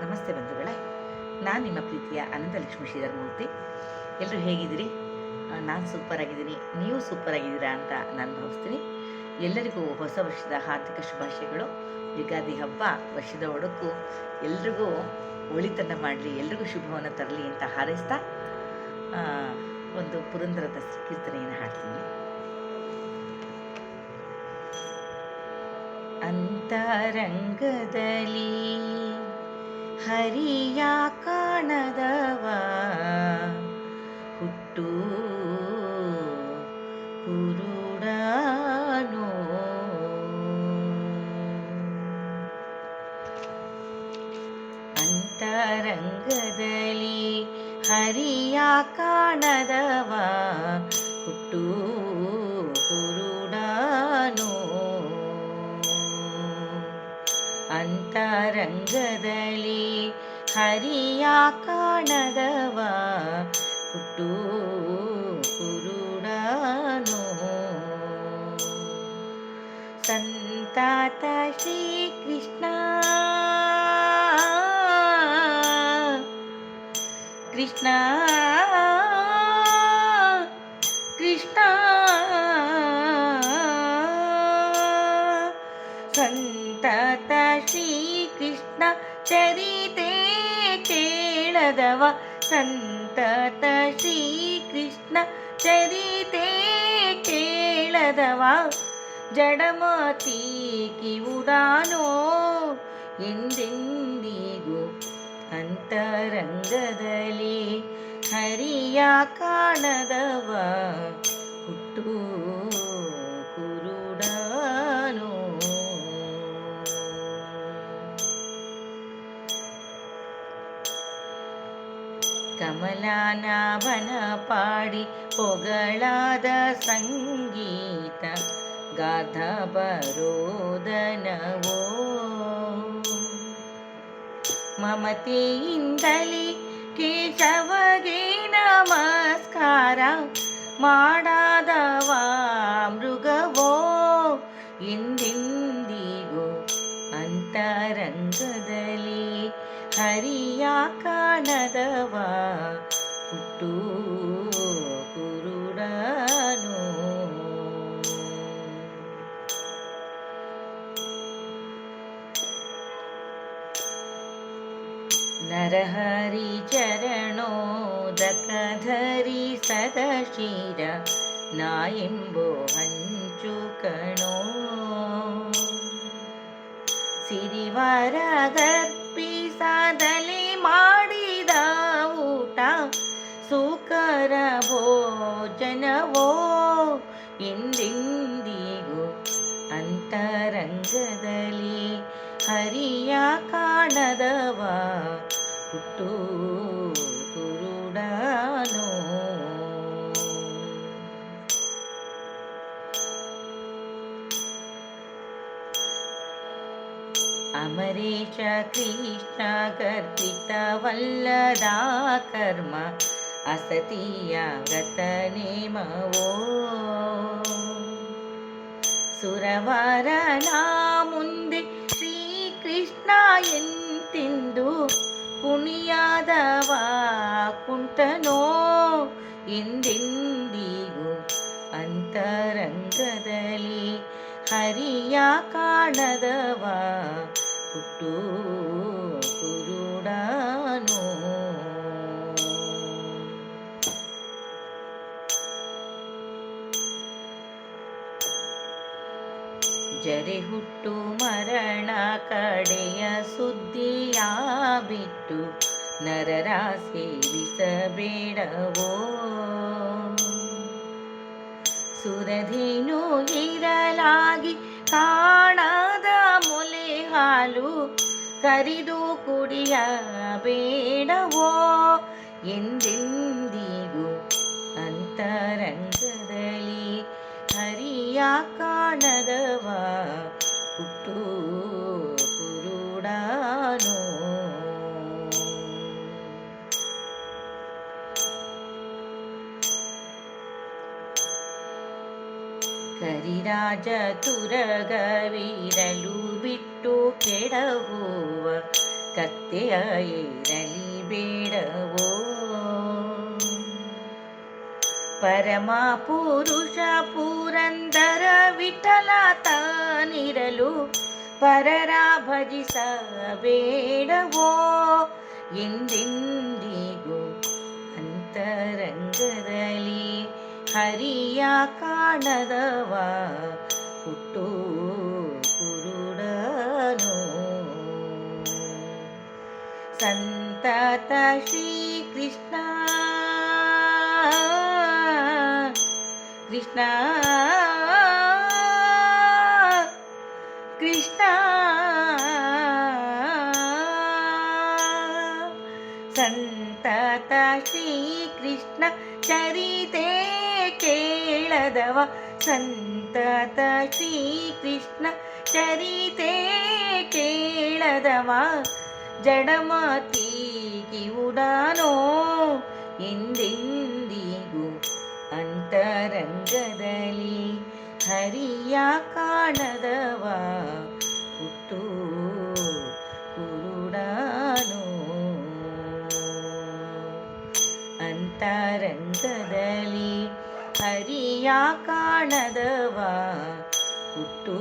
ನಮಸ್ತೆ ಬಂಧುಗಳೇ. ನಾನು ನಿಮ್ಮ ಪ್ರೀತಿಯ ಅನಂತಲಕ್ಷ್ಮಿ ಶ್ರೀಧರಮೂರ್ತಿ. ಎಲ್ಲರೂ ಹೇಗಿದ್ದೀರಿ? ನಾನು ಸೂಪರ್ ಆಗಿದ್ದೀನಿ ನೀವು ಸೂಪರ್ ಆಗಿದ್ದೀರಾ ಅಂತ ನಾನು ಭಾವಿಸ್ತೀನಿ. ಎಲ್ಲರಿಗೂ ಹೊಸ ವರ್ಷದ ಹಾರ್ದಿಕ ಶುಭಾಶಯಗಳು. ಯುಗಾದಿ ಹಬ್ಬ, ವರ್ಷದ ಒಡಕು. ಎಲ್ರಿಗೂ ಒಳಿತನ ಮಾಡಲಿ, ಎಲ್ರಿಗೂ ಶುಭವನ್ನು ತರಲಿ ಅಂತ ಹಾರೈಸ್ತಾ ಒಂದು ಪುರಂದರದ ಕೀರ್ತನೆಯನ್ನು ಹಾಡ್ತೀನಿ. ಅಂತರಂಗದಲ್ಲಿ ಹರಿಯ ಕಾಣದವ. ಹುಟ್ಟು ಕುರುಡನು. ಅಂತರಂಗದಲ್ಲಿ ಹರಿಯ ಕಾಣದವ. ಹುಟ್ಟು ಕುರುಡನೋ. ಅಂತರಂಗದಲ್ಲಿ ಹರಿಯ ಕಾಣದವ. ಹುಟ್ಟು ಕುರುಡನು. ಸಂತಾತ ಶ್ರೀ ಕೃಷ್ಣ ಕೃಷ್ಣ ಸಂತತ ಶ್ರೀಕೃಷ್ಣ ಚರಿತೆ ಕೇಳದವ. ಸಂತತ ಶ್ರೀಕೃಷ್ಣ ಚರಿತೆ ಕೇಳದವ. ಜಡಮತಿ ಕಿವುದಾನೋ ಎಂದೆಂದಿಗೂ ಅಂತರಂಗದಲ್ಲಿ ಹರಿಯ ಕಾಣದವ. ಕಮಲಾನಾಭನ ಪಾಡಿ ಹೊಗಳಾದ ಸಂಗೀತ ಗಾಧ ಬರೋದನವೋ. ಮಮತೆಯಿಂದಲೇ ಕೇಶವಗೆ ನಮಸ್ಕಾರ ಮಾಡಾದವ ಮೃಗವೋ. ಎಂದೆಂದಿಗೂ ಅಂತರಂಗದಲ್ಲಿ ಹರಿಯ ಕಾಣದವ ಹುಟ್ಟು ಕುರುಡನೋ ನರಹರಿ ಚರಣೋದಕಧರಿ ಸದಶಿರ ನಾಯೆಂಬೋ ಹಂಚು ಕಣೋ ಭೋಜನವೋ ಎಂದೆಂದಿಗೂ ಅಂತರಂಗದಲ್ಲಿ ಹರಿಯ ಕಾಣದವ ಹುಟ್ಟು ಕುರುಡನೋ ಅಮರೇಶ ಕೃಷ್ಣ ಗರ್ಭಿತವಲ್ಲದ ಕರ್ಮ ಗತನೇಮವೋ ಸುರವರನ ಮುಂದೆ ಶ್ರೀಕೃಷ್ಣ ಎಂತೆಂದು ಕುಣಿಯಾದವ ಕುಂಟನೋ ಎಂದೆಂದಿಗೂ ಅಂತರಂಗದಲ್ಲಿ ಹರಿಯ ಕಾಣದವ ಹುಟ್ಟು ಜರೆ ಹುಟ್ಟು ಮರಣ ಕಡೆಯ ಸುದ್ದಿಯ ಬಿಟ್ಟು ನರರ ಸೇವಿಸಬೇಡವೋ. ಸುರಧೇನು ಇರಲಾಗಿ ಕಾಣದ ಮೊಲೆ ಹಾಲು ಕರಿದು ಕುಡಿಯಬೇಡವೋ. ಎಂದೆಂದಿಗೂ ಅಂತರಂಗದಲ್ಲಿ ಹರಿಯ ಕಾಣದವ ಹುಟ್ಟು ಕುರುಡನೋ ಕರಿರಾಜ ತುರಗವಿರಲು ಬಿಟ್ಟು ಕೆಡಹುವ ಕತ್ತೆಯ ಏರಲಿ ಬೇಡವೋ ಪರಮ ಪುರುಷ ಪುರಂದರ ವಿಠಲ ತಾನಿರಲು ಪರರ ಭಜಿಸಬೇಡವೋ? ಎಂದೆಂದಿಗೂ ಅಂತರಂಗದಲ್ಲಿ ಹರಿಯ ಕಾಣದವ ಹುಟ್ಟು ಕುರುಡನು. ಸಂತತ ಶ್ರೀ ಕೃಷ್ಣ. ಕೃಷ್ಣ. ಸಂತತ ಶ್ರೀ ಕೃಷ್ಣ ಚರಿತೆ ಕೇಳದವ. ಸಂತತ ಶ್ರೀ ಕೃಷ್ಣ ಚರಿತೆ ಕೇಳದವ. ಜಡಮತೀಗಿ ಉಡಾನೋ ಎಂದೆಂದಿಗೂ ಅಂತರಂಗದಲ್ಲಿ ಹರಿಯ ಕಾಣದವ. ಹುಟ್ಟು ಕುರುಡಾನು. ಅಂತರಂಗದಲ್ಲಿ ಹರಿಯ ಕಾಣದವ. ಹುಟ್ಟು